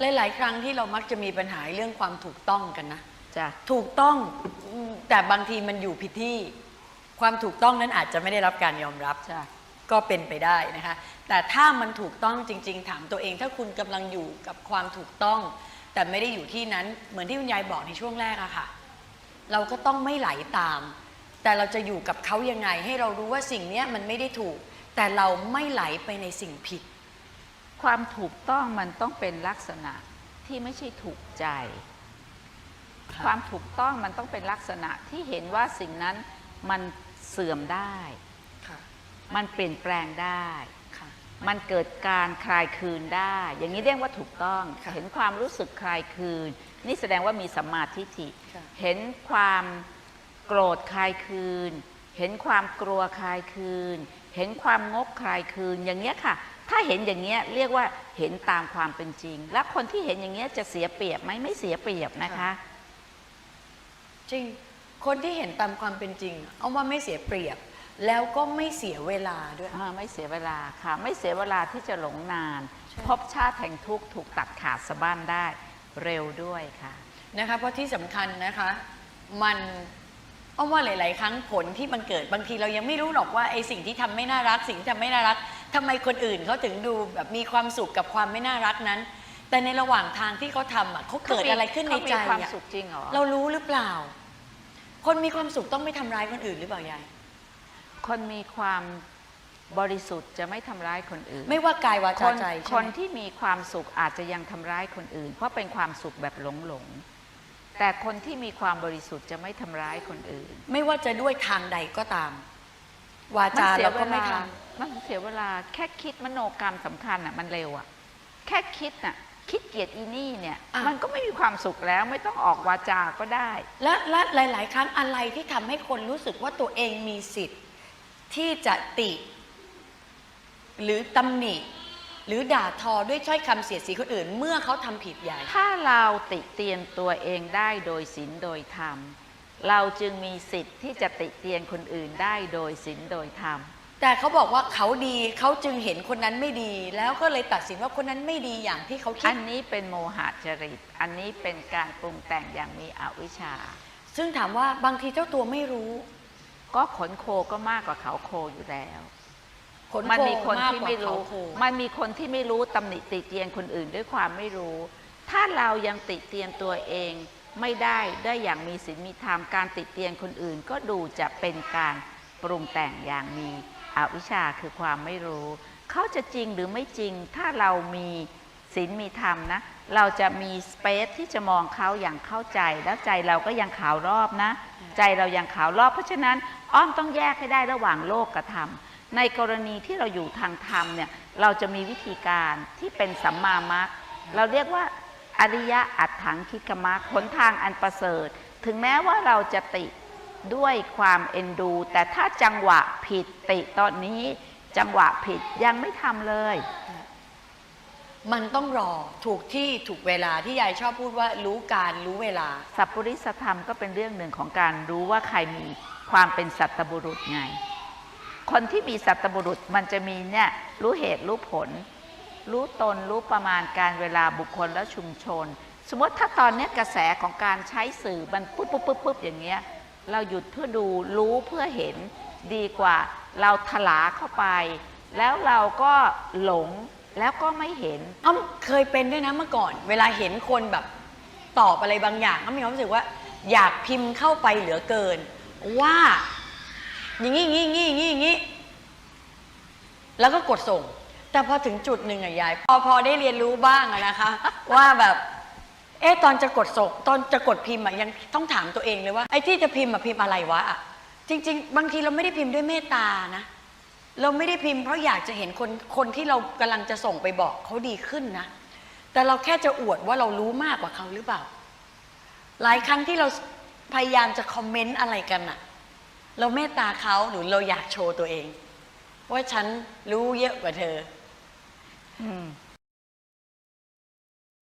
หลายๆครั้งที่เรามักจะมีปัญหาเรื่องความถูกต้องกันนะ จ้ะ ถูกต้องอืมแต่บางทีมันอยู่ผิดที่ ความถูกต้องนั้นอาจจะไม่ได้รับการยอมรับ จ้ะ ก็เป็นไปได้นะคะ แต่ถ้ามันถูกต้องจริง ๆ ถามตัวเอง ถ้าคุณกำลังอยู่กับความถูกต้อง แต่ไม่ได้อยู่ที่นั้น เหมือนที่คุณยายบอกในช่วงแรกอะค่ะ เราก็ต้องไม่ไหลตาม แต่เราจะอยู่กับเขายังไง ให้เรารู้ว่าสิ่งเนี้ยมันไม่ได้ถูก แต่เราไม่ไหลไปในสิ่งผิด ความถูกต้องมันต้องเป็นลักษณะที่ไม่ใช่ถูกใจค่ะความถูกต้องมันต้องเป็นลักษณะที่เห็นว่าสิ่งนั้นมันเสื่อมได้ค่ะมันเปลี่ยนแปลงได้ค่ะมันเกิดการคลายคืนได้ อย่างนี้เรียกว่าถูกต้องค่ะเห็นความรู้สึกคลายคืน นี่แสดงว่ามีสัมมาทิฏฐิค่ะเห็นความโกรธคลายคืน เห็นความกลัวคลายคืน เห็นความงกคลายคืนอย่างเงี้ยค่ะ ถ้าเห็นอย่างเงี้ยเรียกว่าเห็นตามความเป็นจริง และคนที่เห็นอย่างเงี้ยจะเสียเปรียบไหมไม่เสียเปรียบนะคะ จริงคนที่เห็นตามความเป็นจริงอะเอาว่าไม่เสียเปรียบ แล้วก็ไม่เสียเวลาด้วย อ่าไม่เสียเวลาค่ะ ไม่เสียเวลาที่จะหลงนาน ใช่ พบชาติแห่งทุกข์ถูกตัดขาดสะบั้นได้เร็วด้วยค่ะ นะคะเพราะที่สำคัญนะคะ มัน เอาว่าหลาย ๆ ครั้งผลที่มันเกิดบางทีเรายังไม่รู้หรอกว่าไอ้สิ่งที่ทำไม่น่ารัก สิ่งที่ทำไม่น่ารักทำไมคนอื่นเขาถึงดูแบบมีความสุขกับความไม่น่ารักนั้น แต่ในระหว่างทางที่เขาทำอะเขาเกิดอะไรขึ้นในใจเขามีความอะสุขจริงเหรอเรารู้หรือเปล่า คนมีความสุขต้องไม่ทำร้ายคนอื่นหรือเปล่ายายคนมีความบริสุทธิ์จะไม่ทำร้ายคนอื่น ไม่ว่ากายวาคจานใจใช่คนไหมที่มีความสุขอาจจะยังทำร้ายคนอื่น เพราะเป็นความสุขแบบหลงหลงๆ แต่คนที่มีความบริสุทธิ์จะไม่ทำร้ายคนอื่น ไม่ว่าจะด้วยทางใดก็ตาม วาจาเราก็ไม่ทำมันเสียเวลาแค่คิดมโนกรรมสำคัญอะมันเร็วอะแค่คิดน่ะคิดเกลียดอีนี่เนี่ยอะมันก็ไม่มีความสุขแล้วไม่ต้องออกวาจาก็ได้และและหลาย ๆ ครั้งอะไรที่ทำให้คนรู้สึกว่าตัวเองมีสิทธิ์ ที่จะติ หรือตำหนิ หรือด่าทอด้วยถ้อยคำเสียดสีคนอื่น เมื่อเขาทำผิดใหญ่ ถ้าเราติเตียนตัวเองได้โดยศีลโดยธรรม เราจึงมีสิทธิ์ที่จะติเตียนคนอื่นได้โดยศีลโดยธรรม แต่เขาบอกว่าเขาดีเขาจึงเห็นคนนั้นไม่ดี แล้วก็เลยตัดสินว่าคนนั้นไม่ดีอย่างที่เขาคิอัด นนี้เป็นโมหะจริต อันนี้เป็นการปรุงแต่งอย่างมีอวิชชา ซึ่งถามว่าบางทีเจ้าตัวไม่รู้ ก็ขนโคก็มากกว่าเขาโคอยู่แล้ว ขนมันโคมีคนากที่กว่าไม่รู้เขาโคมันมีคนที่ไม่รู้ตำหนิติเตียนคนอื่นด้วยความไม่รู้ ถ้าเรายังติเตียนตัวเองไม่ได้ได้อย่างมีศีลมีธรรมการติเตียนคนอื่น ก็ดูจะเป็นการปรุงแต่งอย่างมีอวิชชาคือความไม่รู้ เขาจะจริงหรือไม่จริง ถ้าเรามีศีลมีธรรมนะ เราจะมีสเปซที่จะมองเขาอย่างเข้าใจแล้วใจเราก็ยังขาวรอบนะ ใจเรายังขาวรอบ เพราะฉะนั้นอ้อมต้องแยกให้ได้ระหว่างโลกกับธรรม ในกรณีที่เราอยู่ทางธรรมเนี่ยเราจะมีวิธีการที่เป็นสัมมามรรคเราเรียกว่าอริยะอัตถังคิกมรรคหนทางอันประเสริฐ ถึงแม้ว่าเราจะติด้วยความเอ็นดู แต่ถ้าจังหวะผิดติตอนนี้จังหวะผิดยังไม่ทำเลย มันต้องรอถูกที่ถูกเวลาที่ยายชอบพูดว่ารู้การรู้เวลา สัพปริสธรรมก็เป็นเรื่องหนึ่งของการรู้ว่าใครมีความเป็นสัตบุรุษไง คนที่มีสัตบุรุษมันจะมีเนี่ยรู้เหตุรู้ผล รู้ตนรู้ประมาณการเวลาบุคคลและชุมชน สมมติถ้าตอนนี้กระแสของการใช้สื่อมันปุ๊บปุ๊บปุ๊บปุ๊บอย่างเงี้ยเราหยุดเพื่อดูรู้เพื่อเห็นดีกว่า เราถลาเข้าไป แล้วเราก็หลงแล้วก็ไม่เห็นอ้อมเคยเป็นด้วยนะเมื่อก่อน เวลาเห็นคนแบบตอบอะไรบางอย่างก็มีความรู้สึกว่า อยากพิมพ์เข้าไปเหลือเกิน ว่า อย่างงี้งี้งี้งี้งี้แล้วก็กดส่ง แต่พอถึงจุดหนึ่งอะยาย พอพอได้เรียนรู้บ้างอะนะคะ ว่าแบบเอ๊ะตอนจะกดส่งตอนจะกดพิมพ์อะยังต้องถามตัวเองเลยว่าไอ้ที่จะพิมพ์อะพิมพ์อะไรวะอะจริง ๆ บางทีเราไม่ได้พิมพ์ด้วยเมตตานะ เราไม่ได้พิมพ์เพราะอยากจะเห็นคนคนที่เรากำลังจะส่งไปบอกเขาดีขึ้นนะ แต่เราแค่จะอวดว่าเรารู้มากกว่าเขาหรือเปล่า หลายครั้งที่เราพยายามจะคอมเมนต์อะไรกันอะ เราเมตตาเขาหรือเราอยากโชว์ตัวเอง ว่าฉันรู้เยอะกว่าเธอ อืม